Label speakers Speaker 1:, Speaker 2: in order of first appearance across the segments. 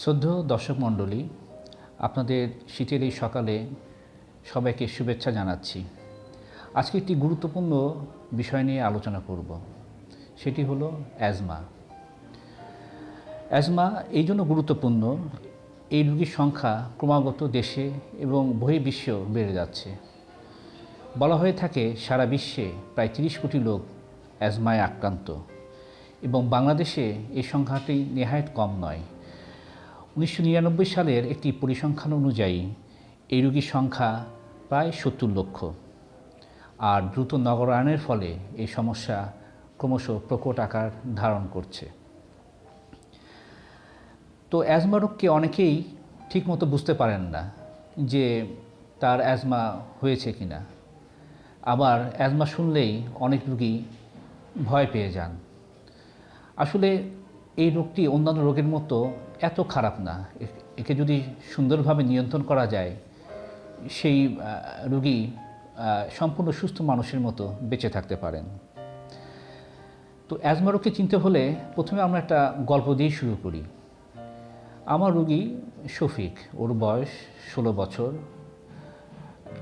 Speaker 1: শ্রদ্ধ দর্শক মণ্ডলী, আপনাদের শীতের এই সকালে সবাইকে শুভেচ্ছা জানাচ্ছি। আজকে একটি গুরুত্বপূর্ণ বিষয় নিয়ে আলোচনা করব, সেটি হলো অ্যাজমা। অ্যাজমা এই জন্য গুরুত্বপূর্ণ, এই রোগীর সংখ্যা ক্রমাগত দেশে এবং বহির্বিশ্বেও বেড়ে যাচ্ছে। বলা হয়ে থাকে, সারা বিশ্বে প্রায় তিরিশ কোটি লোক অ্যাজমায় আক্রান্ত এবং বাংলাদেশে এই সংখ্যাটি নেহায়ত কম নয়। উনিশশো নিরানব্বই সালের একটি পরিসংখ্যান অনুযায়ী, এই রোগীর সংখ্যা প্রায় সত্তর লক্ষ। আর দ্রুত নগরায়নের ফলে এই সমস্যা ক্রমশ প্রকট আকার ধারণ করছে। তো অ্যাজমা রোগকে অনেকেই ঠিকমতো বুঝতে পারেন না যে তার অ্যাজমা হয়েছে কি না আবার অ্যাজমা শুনলেই অনেক রুগী ভয় পেয়ে যান। আসলে এই রোগটি অন্যান্য রোগের মতো এত খারাপ না। একে যদি সুন্দরভাবে নিয়ন্ত্রণ করা যায়, সেই রোগী সম্পূর্ণ সুস্থ মানুষের মতো বেঁচে থাকতে পারেন। তো অ্যাজমা রোগকে চিনতে হলে প্রথমে আমরা একটা গল্প দিয়ে শুরু করি। আমার রুগী শফিক, ওর বয়স ষোলো বছর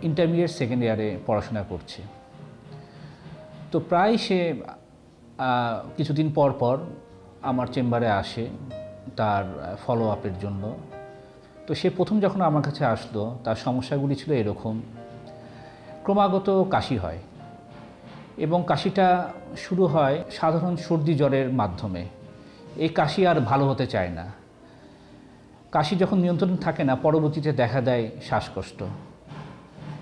Speaker 1: ইন্টারমিডিয়েট সেকেন্ড ইয়ারে পড়াশোনা করছে। তো প্রায় সে কিছুদিন পর পর আমার চেম্বারে আসে তার ফলো আপের জন্য। তো সে প্রথম যখন আমার কাছে আসলো, তার সমস্যাগুলি ছিল এরকম। ক্রমাগত কাশি হয় এবং কাশিটা শুরু হয় সাধারণ সর্দি জ্বরের মাধ্যমে। এই কাশি আর ভালো হতে চায় না। কাশি যখন নিয়ন্ত্রণ থাকে না, পরবর্তীতে দেখা দেয় শ্বাসকষ্ট।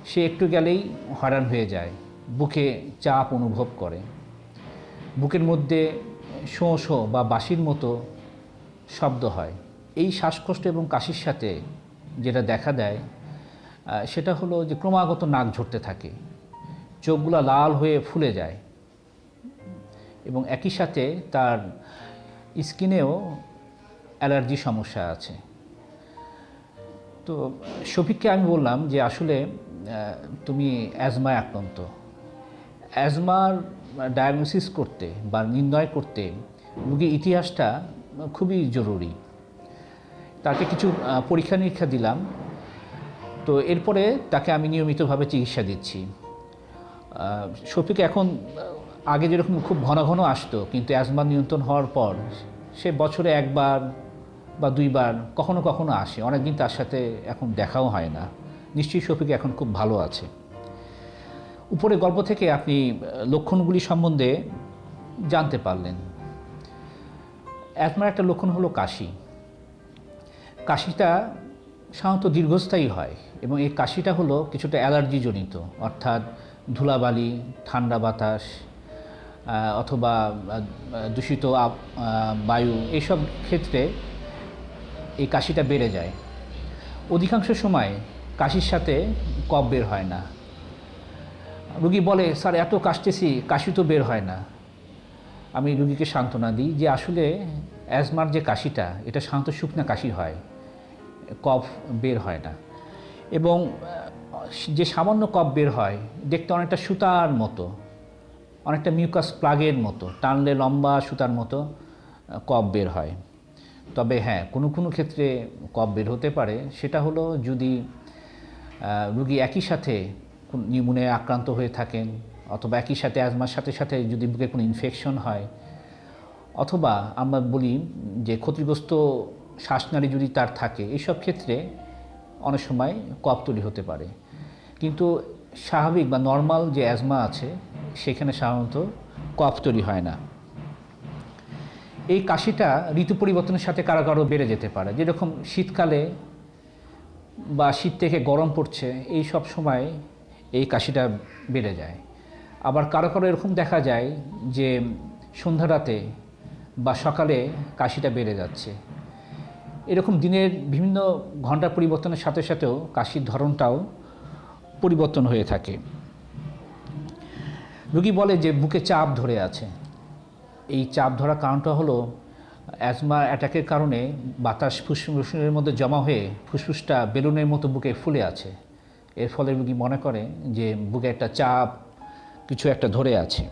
Speaker 1: সে একটু গেলেই হয়রান হয়ে যায়, বুকে চাপ অনুভব করে। বুকের মধ্যে শোঁ শোঁ বা বাঁশির মতো শব্দ হয়। এই শ্বাসকষ্ট এবং কাশির সাথে যেটা দেখা দেয় সেটা হলো যে ক্রমাগত নাক ঝরতে থাকে, চোখগুলো লাল হয়ে ফুলে যায় এবং একই সাথে তার স্কিনেও অ্যালার্জি সমস্যা আছে। তো শফিককে আমি বললাম যে আসলে তুমি অ্যাজমায় আক্রান্ত। অ্যাজমার ডায়াগনোসিস করতে বা নির্ণয় করতে রোগীর ইতিহাসটা খুবই জরুরি। তাকে কিছু পরীক্ষা নিরীক্ষা দিলাম। তো এরপরে তাকে আমি নিয়মিতভাবে চিকিৎসা দিচ্ছি। শফিক এখন আগে যেরকম খুব ঘন ঘন আসতো, কিন্তু অ্যাজমা নিয়ন্ত্রণ হওয়ার পর সে বছরে একবার বা দুইবার কখনো কখনো আসে। অনেকদিন তার সাথে এখন দেখাও হয় না। নিশ্চয়ই শফিক এখন খুব ভালো আছে। উপরে গল্প থেকে আপনি লক্ষণগুলি সম্বন্ধে জানতে পারলেন। অ্যাজমার একটা লক্ষণ হলো কাশি। কাশিটা সাধারণত দীর্ঘস্থায়ী হয় এবং এই কাশিটা হলো কিছুটা অ্যালার্জিজনিত, অর্থাৎ ধুলাবালি, ঠান্ডা বাতাস অথবা দূষিত বায়ু এইসব ক্ষেত্রে এই কাশিটা বেড়ে যায়। অধিকাংশ সময় কাশির সাথে কফ বের হয় না। রুগী বলে, স্যার, এত কাশতেছি, কাশি তো বের হয় না। আমি রুগীকে সান্ত্বনা দিই যে, আসলে অ্যাজমার যে কাশিটা, এটা সাধারণত শুকনা কাশি হয়, কফ বের হয় না। এবং যে সামান্য কফ বের হয়, দেখতে অনেকটা সুতার মতো, অনেকটা মিউকাস প্লাগের মতো, টানলে লম্বা সুতার মতো কফ বের হয়। তবে হ্যাঁ কোনো কোনো ক্ষেত্রে কফ বের হতে পারে। সেটা হলো যদি রুগী একই সাথে নিউমোনিয়া আক্রান্ত হয়ে থাকেন, অথবা একই সাথে অ্যাজমার সাথে সাথে যদি বুকে কোনো ইনফেকশন হয়, অথবা আমরা বলি যে ক্ষতিগ্রস্ত শ্বাসনালী যদি তার থাকে এইসব ক্ষেত্রে অনেক সময় কফ তৈরি হতে পারে। কিন্তু স্বাভাবিক বা নর্মাল যে অ্যাজমা আছে, সেখানে সাধারণত কফ তৈরি হয় না। এই কাশিটা ঋতু পরিবর্তনের সাথে কারও কারও বেড়ে যেতে পারে। যেরকম শীতকালে বা শীত থেকে গরম পড়ছে, এই সব সময় এই কাশিটা বেড়ে যায়। আবার কারও কারও এরকম দেখা যায় যে সন্ধ্যা রাতে বা সকালে কাশিটা বেড়ে যাচ্ছে। এরকম দিনের বিভিন্ন ঘণ্টা পরিবর্তনের সাথে সাথেও কাশির ধরনটাও পরিবর্তন হয়ে থাকে। রুগী বলে যে বুকে চাপ ধরে আছে। এই চাপ ধরার কারণটা হলো অ্যাজমা অ্যাটাকের কারণে বাতাস ফুসফুসের মধ্যে জমা হয়ে ফুসফুসটা বেলুনের মতো বুকে ফুলে আছে। এর ফলে রুগী মনে করে যে বুকে একটা চাপ, কিছু একটা ধরে আছে।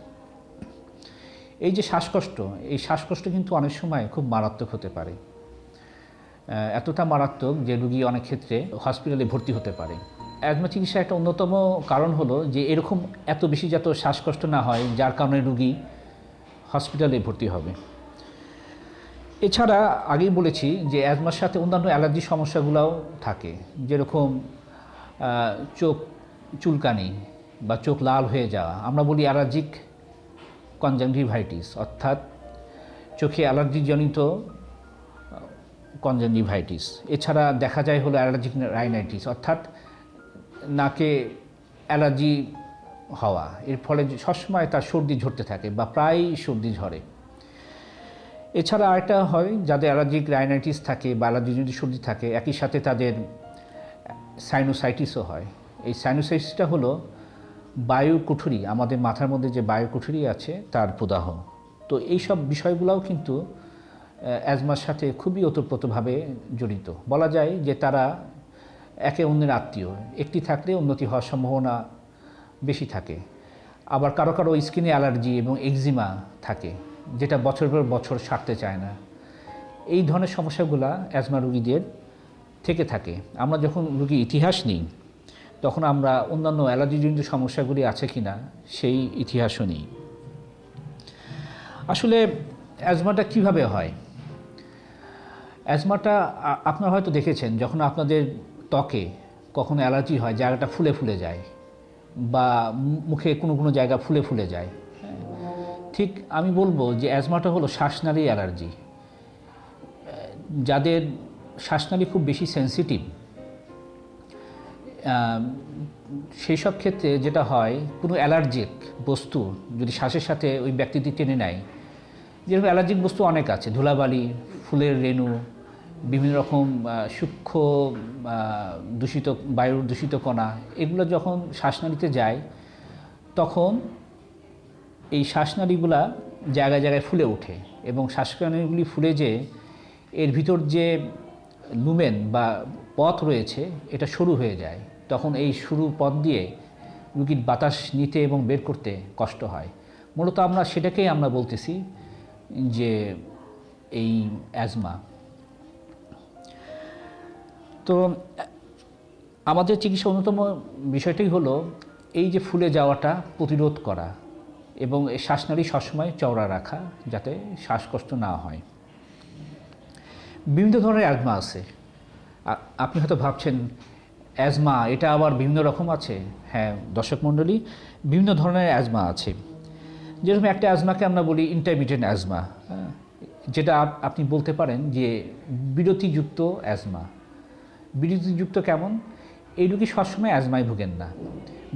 Speaker 1: এই যে শ্বাসকষ্ট, এই শ্বাসকষ্ট কিন্তু অনেক সময় খুব মারাত্মক হতে পারে। এতটা মারাত্মক যে রুগী অনেক ক্ষেত্রে হসপিটালে ভর্তি হতে পারে। অ্যাজমা চিকিৎসার একটা অন্যতম কারণ হলো যে এরকম এত বেশি যাতে শ্বাসকষ্ট না হয়, যার কারণে রুগী হসপিটালে ভর্তি হবে। এছাড়া আগেই বলেছি যে অ্যাজমার সাথে অন্যান্য অ্যালার্জি সমস্যাগুলোও থাকে, যেরকম চোখ চুলকানি বা চোখ লাল হয়ে যাওয়া। আমরা বলি অ্যালার্জিক কনজাংটিভাইটিস, অর্থাৎ চোখে অ্যালার্জিজনিত কনজাংটিভাইটিস। এছাড়া দেখা যায় হলো অ্যালার্জিক রাইনাইটিস, অর্থাৎ নাকে অ্যালার্জি হওয়া। এর ফলে সবসময় তার সর্দি ঝরতে থাকে বা প্রায়ই সর্দি ঝরে। এছাড়া আরেকটা হয়, যাদের অ্যালার্জিক রাইনাইটিস থাকে বা অ্যালার্জিজনিত সর্দি থাকে, একই সাথে তাদের সাইনোসাইটিসও হয়। এই সাইনোসাইটিসটা হলো বায়ু কুঠুরি আমাদের মাথার মধ্যে যে বায়ু কুঠুরি আছে, তার প্রদাহ। তো এই সব বিষয়গুলোও কিন্তু অ্যাজমার সাথে খুবই ওতপ্রোতভাবে জড়িত। বলা যায় যে তারা একে অন্যের আত্মীয়। একটি থাকলে উন্নতি হওয়ার সম্ভাবনা বেশি থাকে। আবার কারও কারও স্কিনে অ্যালার্জি এবং এক্সিমা থাকে, যেটা বছর পর বছর সারতে চায় না। এই ধরনের সমস্যাগুলো অ্যাজমা রুগীদের থেকে থাকে। আমরা যখন রুগীর ইতিহাস নিই, তখন আমরা অন্যান্য অ্যালার্জিজনিত সমস্যাগুলি আছে কি না সেই ইতিহাসও নিই। আসলে অ্যাজমাটা কীভাবে হয়? অ্যাজমাটা আপনারা হয়তো দেখেছেন, যখন আপনাদের ত্বকে কখনো অ্যালার্জি হয়, জায়গাটা ফুলে ফুলে যায় বা মুখে কোনো কোনো জায়গা ফুলে ফুলে যায়। ঠিক আমি বলব যে অ্যাজমাটা হলো শ্বাসনালী অ্যালার্জি। যাদের শ্বাসনালী খুব বেশি সেন্সিটিভ সেই সব ক্ষেত্রে যেটা হয়, কোনো অ্যালার্জিক বস্তু যদি শ্বাসের সাথে ওই ব্যক্তিটি টেনে নেয়, যেরকম অ্যালার্জিক বস্তু অনেক আছে, ধুলাবালি, ফুলের রেণু, বিভিন্ন রকম সূক্ষ্ম দূষিত, বায়ুর দূষিত কণা, এগুলো যখন শ্বাসনালীতে যায়, তখন এই শ্বাসনালীগুলা জায়গায় জায়গায় ফুলে ওঠে এবং শ্বাসনালীগুলি ফুলে যে এর ভিতর যে লুমেন বা পথ রয়েছে, এটা শুরু হয়ে যায়। তখন এই শুরু পথ দিয়ে রুগীর বাতাস নিতে এবং বের করতে কষ্ট হয়। মূলত আমরা সেটাকেই আমরা বলতেছি যে এই অ্যাজমা তো, আমাদের চিকিৎসা অন্যতম বিষয়টাই হলো এই যে ফুলে যাওয়াটা প্রতিরোধ করা এবং শ্বাসনালী সবসময় চওড়া রাখা যাতে শ্বাসকষ্ট না হয়। বিভিন্ন ধরনের অ্যাজমা আছে। আপনি হয়তো ভাবছেন অ্যাজমা এটা আবার বিভিন্ন রকম আছে? হ্যাঁ দর্শক মণ্ডলী, বিভিন্ন ধরনের অ্যাজমা আছে। যেরকম একটা অ্যাজমাকে আমরা বলি ইন্টারমিডিয়েন্ট অ্যাজমা যেটা আপনি বলতে পারেন যে বিরতিযুক্ত অ্যাজমা বিরতিযুক্ত কেমন? এই রোগী সবসময় অ্যাজমায় ভুগেন না।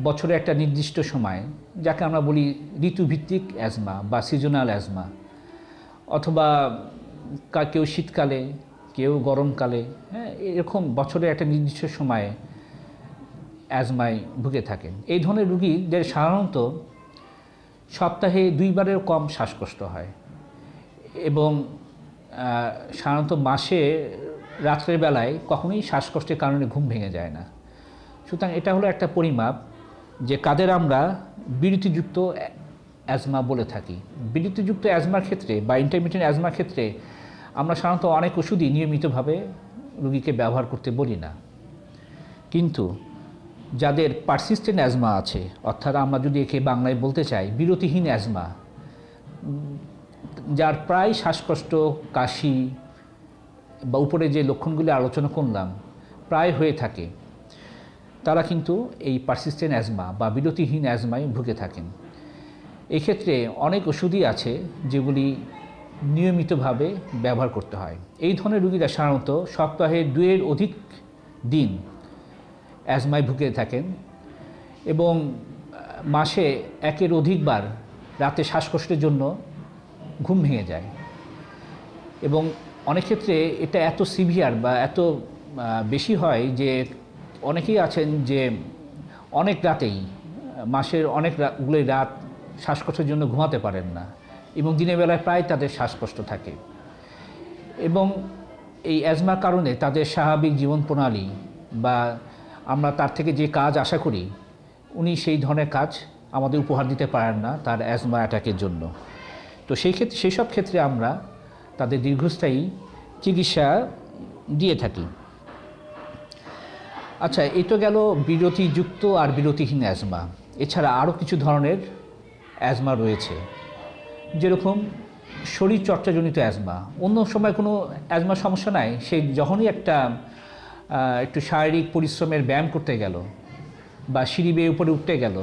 Speaker 1: বছরে একটা নির্দিষ্ট সময়, যাকে আমরা বলি ঋতুভিত্তিক অ্যাজমা বা সিজনাল অ্যাজমা অথবা কেউ শীতকালে, কেউ গরমকালে হ্যাঁ এরকম বছরে একটা নির্দিষ্ট সময়ে অ্যাজমায় ভুগে থাকেন। এই ধরনের রুগীদের সাধারণত সপ্তাহে দুইবারের কম শ্বাসকষ্ট হয় এবং সাধারণত মাসে রাত্রের বেলায় কখনোই শ্বাসকষ্টের কারণে ঘুম ভেঙে যায় না। সুতরাং এটা হলো একটা পরিমাপ যে কাদের আমরা বিরতিযুক্ত অ্যাজমা বলে থাকি। বিরতিযুক্ত অ্যাজমার ক্ষেত্রে বা ইন্টারমিডিয়েন্ট অ্যাজমার ক্ষেত্রে আমরা সাধারণত অনেক ওষুধই নিয়মিতভাবে রুগীকে ব্যবহার করতে বলি না। কিন্তু যাদের পারসিস্টেন্ট অ্যাজমা আছে, অর্থাৎ আমরা যদি একে বাংলায় বলতে চাই, বিরতিহীন অ্যাজমা যার প্রায় শ্বাসকষ্ট, কাশি বা উপরে যে লক্ষণগুলি আলোচনা করলাম, প্রায় হয়ে থাকে, তারা কিন্তু এই পারসিস্টেন্ট অ্যাজমা বা বিরতিহীন অ্যাজমায় ভুগে থাকেন। এক্ষেত্রে অনেক ওষুধই আছে যেগুলি নিয়মিতভাবে ব্যবহার করতে হয়। এই ধরনের রুগীরা সাধারণত সপ্তাহে দুয়ের অধিক দিন অ্যাজমায় ভুগে থাকেন এবং মাসে একের অধিকবার রাতে শ্বাসকষ্টের জন্য ঘুম ভেঙে যায়। এবং অনেক ক্ষেত্রে এটা এত সিভিয়ার বা এত বেশি হয় যে অনেকেই আছেন যে অনেক রাতেই, মাসের অনেক রাতগুলোই রাত শ্বাসকষ্টের জন্য ঘুমাতে পারেন না। এবং দিনের বেলায় প্রায় তাদের শ্বাসকষ্ট থাকে। এবং এই অ্যাজমার কারণে তাদের স্বাভাবিক জীবন প্রণালী বা আমরা তার থেকে যে কাজ আশা করি, উনি সেই ধরনের কাজ আমাদের উপহার দিতে পারেন না তার অ্যাজমা অ্যাটাকের জন্য। তো সেই ক্ষেত্রে, সেই সব ক্ষেত্রে আমরা তাদের দীর্ঘস্থায়ী চিকিৎসা দিয়ে থাকি। আচ্ছা এই তো গেল বিরতিযুক্ত আর বিরতিহীন অ্যাজমা। এছাড়া আরও কিছু ধরনের অ্যাজমা রয়েছে। যেরকম শরীর চর্চাজনিত অ্যাজমা। অন্য সময় কোনো অ্যাজমা সমস্যা নাই, সে যখনই একটা একটু শারীরিক পরিশ্রমের ব্যায়াম করতে গেল, বা সিঁড়ি বেয়ে উপরে উঠতে গেল,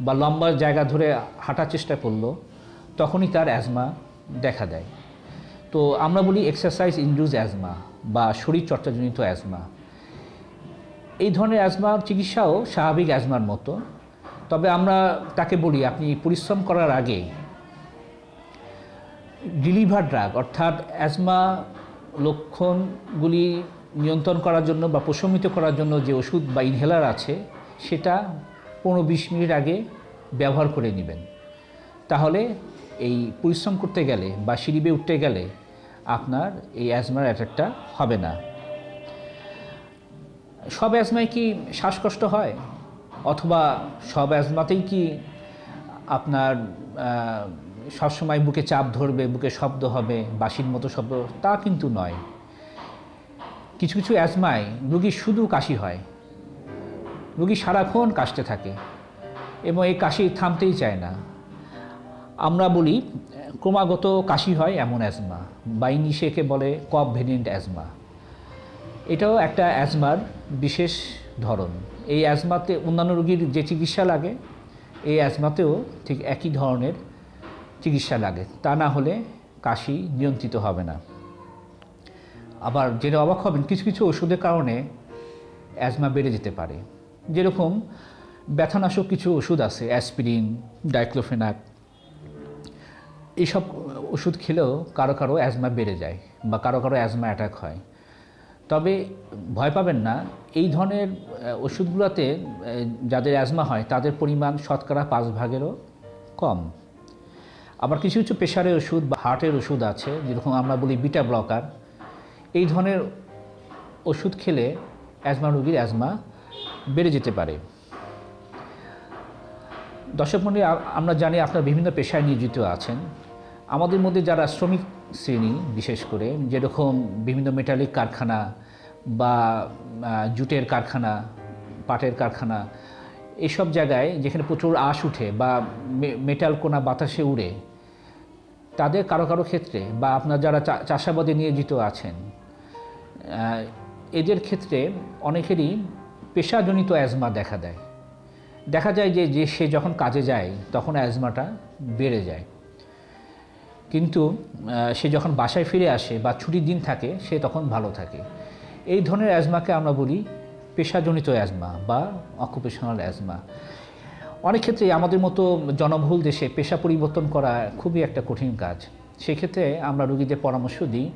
Speaker 1: বা লম্বা জায়গা ধরে হাঁটার চেষ্টা করল, তখনই তার অ্যাজমা দেখা দেয়। তো আমরা বলি এক্সারসাইজ ইনডিউস অ্যাজমা বা শরীর চর্চাজনিত অ্যাজমা। এই ধরনের অ্যাজমার চিকিৎসাও স্বাভাবিক অ্যাজমার মতো, তবে আমরা তাকে বলি আপনি পরিশ্রম করার আগে ডিলিভার ড্রাগ অর্থাৎ অ্যাজমা লক্ষণগুলি নিয়ন্ত্রণ করার জন্য বা প্রশমিত করার জন্য যে ওষুধ বা ইনহেলার আছে, সেটা পনেরো বিশ মিনিট আগে ব্যবহার করে নেবেন। তাহলে এই পরিশ্রম করতে গেলে বা সিঁড়ি উঠতে গেলে আপনার এই অ্যাজমার অ্যাটাকটা হবে না। সব অ্যাজমায় কি শ্বাসকষ্ট হয়? অথবা সব অ্যাজমাতেই কি আপনার সবসময় বুকে চাপ ধরবে, বুকে শব্দ হবে, বাঁশির মতো শব্দ, তা কিন্তু নয়। কিছু কিছু অ্যাজমায় রুগী শুধু কাশি হয়। রুগী সারাক্ষণ কাশতে থাকে এবং এই কাশি থামতেই চায় না। আমরা বলি, ক্রমাগত কাশি হয় এমন অ্যাজমা, বা ইংলিশে বলে কপ ভেরিয়েন্ট অ্যাজমা। এটাও একটা অ্যাজমার বিশেষ ধরন। এই অ্যাজমাতে অন্যান্য রোগীর যে চিকিৎসা লাগে, এই অ্যাজমাতেও ঠিক একই ধরনের চিকিৎসা লাগে, তা না হলে কাশি নিয়ন্ত্রিত হবে না। আবার যেটা অবাক হবেন, কিছু কিছু ওষুধের কারণে অ্যাজমা বেড়ে যেতে পারে। যেরকম ব্যথানাশক কিছু ওষুধ আছে, অ্যাসপিরিন, ডাইক্লোফেনাক এইসব ওষুধ খেলেও কারও কারও অ্যাজমা বেড়ে যায় বা কারও কারও অ্যাজমা অ্যাটাক হয়। তবে ভয় পাবেন না, এই ধরনের ওষুধগুলোতে যাদের অ্যাজমা হয়, তাদের পরিমাণ শতকরা পাঁচ ভাগেরও কম। আবার কিছু কিছু প্রেশারের ওষুধ বা হার্টের ওষুধ আছে, যেরকম আমরা বলি বিটা ব্লকার। এই ধরনের ওষুধ খেলে অ্যাজমা রোগীর অ্যাজমা বেড়ে যেতে পারে। দর্শক মন্ডলী আমরা জানি আপনারা বিভিন্ন পেশায় নিয়োজিত আছেন। আমাদের মধ্যে যারা শ্রমিক শ্রেণি, বিশেষ করে যেরকম বিভিন্ন মেটালিক কারখানা বা জুটের কারখানা, পাটের কারখানা এইসব জায়গায় যেখানে প্রচুর আঁশ উঠে বা মেটাল কোনা বাতাসে উড়ে, তাদের কারও কারও ক্ষেত্রে বা আপনার যারা চাষাবাদে নিয়োজিত আছেন এদের ক্ষেত্রে অনেকেরই পেশাজনিত অ্যাজমা দেখা দেয়। দেখা যায় যে যে সে যখন কাজে যায়, তখন অ্যাজমাটা বেড়ে যায়। কিন্তু সে যখন বাসায় ফিরে আসে বা ছুটির দিন থাকে, সে তখন ভালো থাকে। এই ধরনের অ্যাজমাকে আমরা বলি পেশাজনিত অ্যাজমা বা অকুপেশনাল অ্যাজমা অনেক ক্ষেত্রে আমাদের মতো জনবহুল দেশে পেশা পরিবর্তন করা খুবই একটা কঠিন কাজ। সেক্ষেত্রে আমরা রুগীদের পরামর্শ দিই,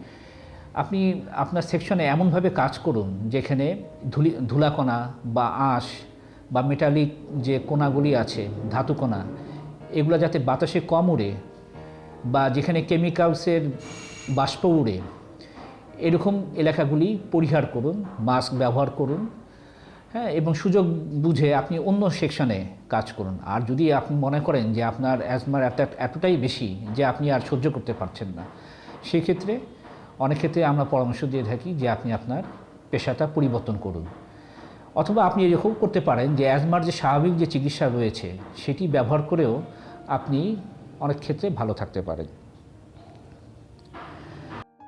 Speaker 1: আপনি আপনার সেকশনে এমনভাবে কাজ করুন যেখানে ধুলি, ধুলাকণা বা আঁশ বা মেটালিক যে কোনাগুলি আছে, ধাতু কোনা এগুলো যাতে বাতাসে কম উড়ে বা যেখানে কেমিক্যালসের বাষ্প উড়ে, এরকম এলাকাগুলি পরিহার করুন মাস্ক ব্যবহার করুন হ্যাঁ এবং সুযোগ বুঝে আপনি অন্য সেকশনে কাজ করুন। আর যদি আপনি মনে করেন যে আপনার অ্যাজমার এত, এতটাই বেশি যে আপনি আর সহ্য করতে পারছেন না, সেক্ষেত্রে অনেক ক্ষেত্রে আমরা পরামর্শ দিয়ে থাকি যে আপনি আপনার পেশাটা পরিবর্তন করুন। অথবা আপনি এরকম করতে পারেন যে অ্যাজমার যে স্বাভাবিক যে চিকিৎসা রয়েছে, সেটি ব্যবহার করেও আপনি অনেক ক্ষেত্রে ভালো থাকতে পারেন।